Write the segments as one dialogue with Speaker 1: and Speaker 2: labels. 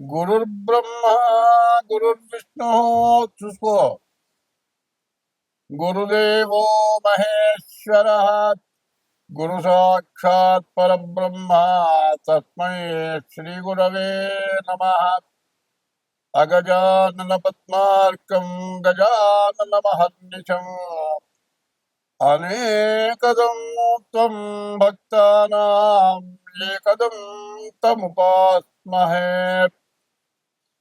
Speaker 1: गुरुर् ब्रह्मा गुरुर्विष्णु, चुस्को. गुरुदेव महेश्वर, गुरु साक्षात परब्रह्म, तस्म श्री गुरव नम. अगजानन पद्मार्कं गजानन महर्निशम् अनेकदं त्वं तमुपास्महे.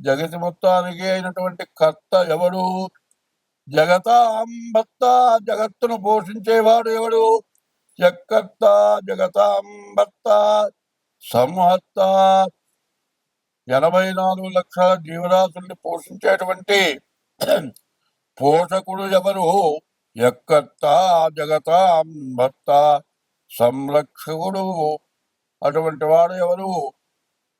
Speaker 1: జగతి మొత్తానికి అయినటువంటి కర్త ఎవడు? జగత అంబత్త జగత్తును పోషించేవాడు ఎవడు? జగత్త జగతాంబత్త సంహత్త ఎనభై నాలుగు లక్షల జీవరాశుల్ని పోషించేటువంటి పోషకుడు ఎవరు? ఎక్కత్త జగతాం అంబత్త సంరక్షకుడు. అటువంటి వాడు ఎవరు?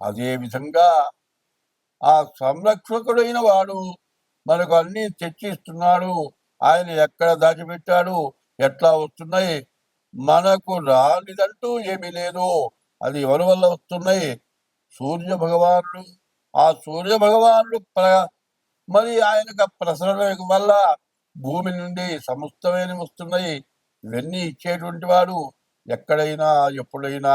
Speaker 1: అదే విధంగా ఆ సంరక్షకుడైన వాడు మనకు అన్ని తెచ్చిస్తున్నాడు. ఆయన ఎక్కడ దాచిపెట్టాడు? ఎట్లా వస్తున్నాయి? మనకు రానిదంటూ ఏమీ లేదు. అది ఎవరి వల్ల వస్తున్నాయి? సూర్య భగవానుడు. ఆ సూర్య భగవానుడు ప్ర మరి ఆయనకు ప్రసరణ వల్ల భూమి నుండి సమస్తమైన వస్తున్నాయి. ఇవన్నీ ఇచ్చేటువంటి వాడు ఎక్కడైనా ఎప్పుడైనా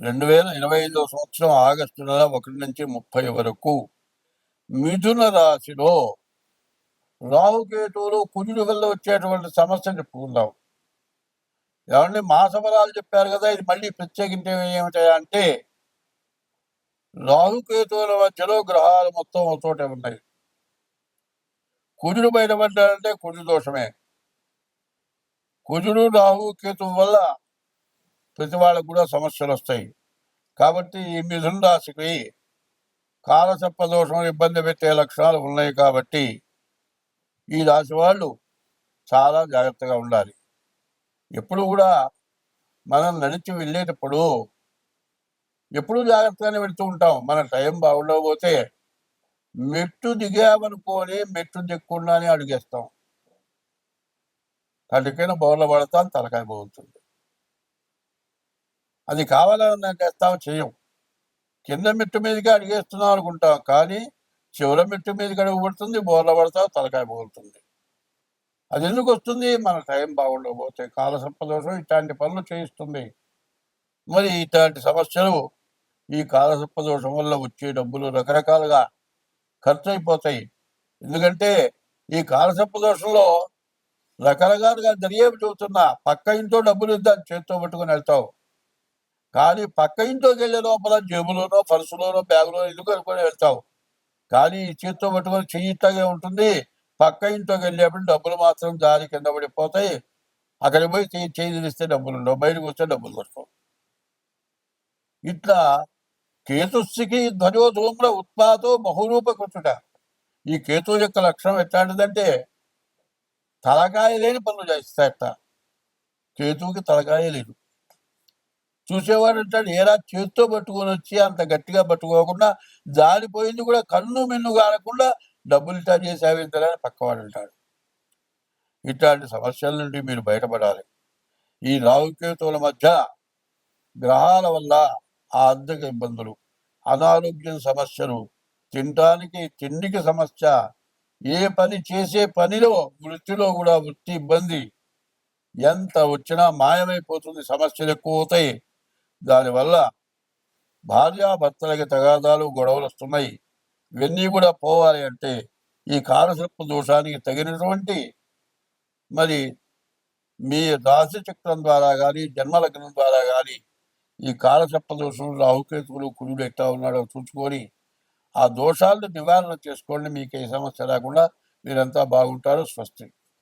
Speaker 1: రెండు వేల ఇరవై ఐదో సంవత్సరం ఆగస్టు నెల ఒకటి నుంచి ముప్పై వరకు మిథున రాశిలో రాహుకేతువులు కుజుడు వల్ల వచ్చేటువంటి సమస్య చెప్పుకుందాం. ఏమండి? మాసఫలాలు చెప్పారు కదా ఇది మళ్ళీ ప్రత్యేకించి ఏమిటా అంటే రాహుకేతువుల మధ్యలో గ్రహాలు మొత్తం ఒక చోట ఉన్నాయి. కుజుడు బయటపడ్డాడంటే కుజు దోషమే. కుజుడు రాహు కేతువు వల్ల ప్రతి వాళ్ళకు కూడా సమస్యలు వస్తాయి కాబట్టి ఈ మిథున రాశికి కాలసర్ప దోషం ఇబ్బంది పెట్టే లక్షణాలు ఉన్నాయి కాబట్టి ఈ రాశి వాళ్ళు చాలా జాగ్రత్తగా ఉండాలి. ఎప్పుడు కూడా మనం నడిచి వెళ్ళేటప్పుడు ఎప్పుడు జాగ్రత్తగానే వెళుతూ ఉంటాం. మన టైం బాగుండకపోతే మెట్టు దిగామనుకోని మెట్టు దిక్కుండానే అడిగేస్తాం. తడికైన బౌర్ల పడతాం తలకాయ పోతుంది అది కావాలని చేస్తాం చేయం. కింద మెట్టు మీదకి అడిగేస్తున్నాం అనుకుంటాం కానీ చివర మెట్టు మీదకి అడుగు పడుతుంది బోర్ల పడతాం తలకాయ పగులుతుంది అది ఎందుకు వస్తుంది? మన టైం బాగుండకపోతే కాల సంపదోషం ఇట్లాంటి పనులు చేయిస్తుంది. మరి ఇట్లాంటి సమస్యలు ఈ కాల సంపదోషం వల్ల వచ్చే డబ్బులు రకరకాలుగా ఖర్చు అయిపోతాయి ఎందుకంటే ఈ కాల సంపదోషంలో రకరకాలుగా జరిగేవి చూస్తున్నా. పక్క ఇంట్లో డబ్బులు ఇద్దాం చేత్తో పట్టుకుని వెళ్తావు. కానీ పక్క ఇంట్లోకి వెళ్ళే లోపల జేబులోనో పర్సులోనో బ్యాగులో ఎందుకు అనుకుని వెళ్తావు. కానీ ఈ చేతితో పట్టుకొని చెయ్యి ఇట్లాగే ఉంటుంది. పక్క ఇంట్లోకి వెళ్ళేప్పుడు డబ్బులు మాత్రం దారి కింద పడిపోతాయి. అక్కడికి పోయి చెయ్యి చేయి డబ్బులు ఉండవు. బయటకు వస్తే డబ్బులు దొరకవు ఇట్లా కేతుస్సికి ధ్వజో ధూమ్ర ఉత్పాతో బహురూప కృతుట ఈ కేతు యొక్క లక్షణం ఎట్లాంటిదంటే తలకాయ లేని పనులు చేస్తాయట కేతువుకి తలకాయ లేదు. చూసేవాడు అంటాడు ఏరా చేత్తో పట్టుకొని వచ్చి అంత గట్టిగా పట్టుకోకుండా జారిపోయింది కూడా కన్ను మిన్ను కానకుండా డబ్బులు ఇటా చేసావింతలని పక్కవాడు అంటాడు ఇట్లాంటి సమస్యల నుండి మీరు బయటపడాలి. ఈ రాహుకేతువుల మధ్య గ్రహాల వల్ల ఆర్థిక ఇబ్బందులు అనారోగ్యం సమస్యలు తినటానికి తిండికి సమస్య ఏ పని చేసే పనిలో వృత్తిలో కూడా వృత్తి ఇబ్బంది. ఎంత వచ్చినా మాయమైపోతుంది సమస్యలు ఎక్కువ అవుతాయి. దానివల్ల భార్యాభర్తలకి తగాదాలు గొడవలు వస్తున్నాయి. ఇవన్నీ కూడా పోవాలి అంటే ఈ కాలసర్ప దోషానికి తగినటువంటి మరి మీ రాశి చక్రం ద్వారా కానీ జన్మలగ్నం ద్వారా కానీ ఈ కాలసర్ప దోషం రాహుకేతువులు కురుడు ఎట్లా ఉన్నాడో చూసుకొని ఆ దోషాలను నివారణ చేసుకోండి. మీకు ఏ సమస్య రాకుండా మీరంతా బాగుంటారు స్వస్తి.